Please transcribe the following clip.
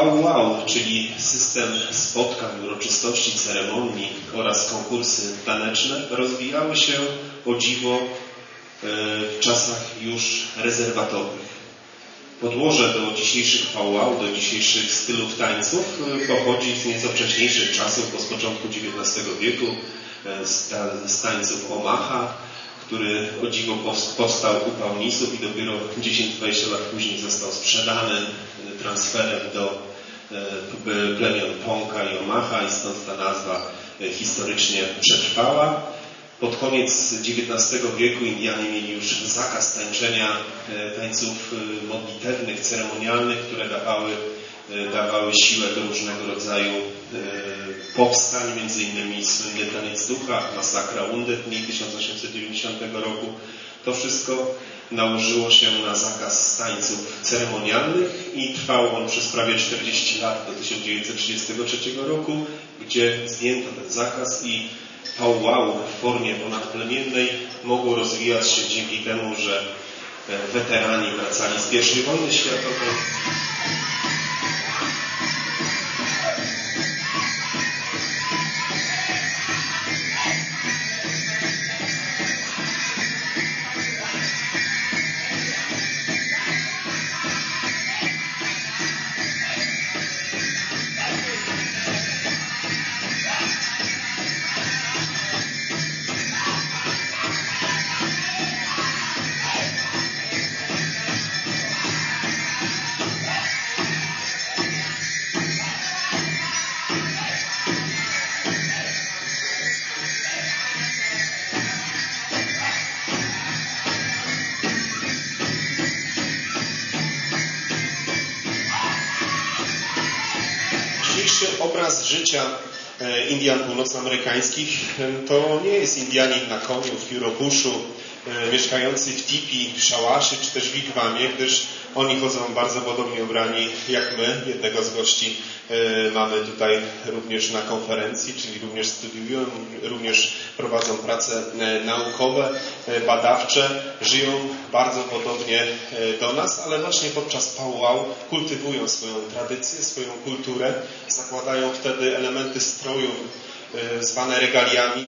Powwow, czyli system spotkań, uroczystości, ceremonii oraz konkursy taneczne rozwijały się o dziwo e, w czasach już rezerwatowych. Podłoże do dzisiejszych powwow, do dzisiejszych stylów tańców e, pochodzi z nieco wcześniejszych czasów, bo początku XIX wieku, e, z tańców Omaha, który o dziwo powstał u Paunisów i dopiero 10-20 lat później został sprzedany transferem do plemion Ponka i Omaha i stąd ta nazwa historycznie przetrwała. Pod koniec XIX wieku Indianie mieli już zakaz tańczenia tańców modlitewnych, ceremonialnych, które dawały, dawały siłę do różnego rodzaju powstań, innymi słynny taniec ducha, masakra Knee 1890 roku. To wszystko nałożyło się na zakaz tańców ceremonialnych i trwał on przez prawie 40 lat do 1933 roku, gdzie zdjęto ten zakaz i powwow w formie ponadplemiennej mogło rozwijać się dzięki temu, że weterani wracali z I wojny światowej. Dzisiejszy obraz życia e, Indian północnoamerykańskich e, to nie jest Indianin na koniu, w Hirobuszu, e, mieszkający w tipi, szałaszy czy też wigwamie, gdyż oni chodzą bardzo podobnie ubrani jak my. Jednego z gości mamy tutaj również na konferencji, czyli również studiują, również prowadzą prace naukowe, badawcze, żyją bardzo podobnie do nas, ale właśnie podczas powwow kultywują swoją tradycję, swoją kulturę, zakładają wtedy elementy stroju zwane regaliami.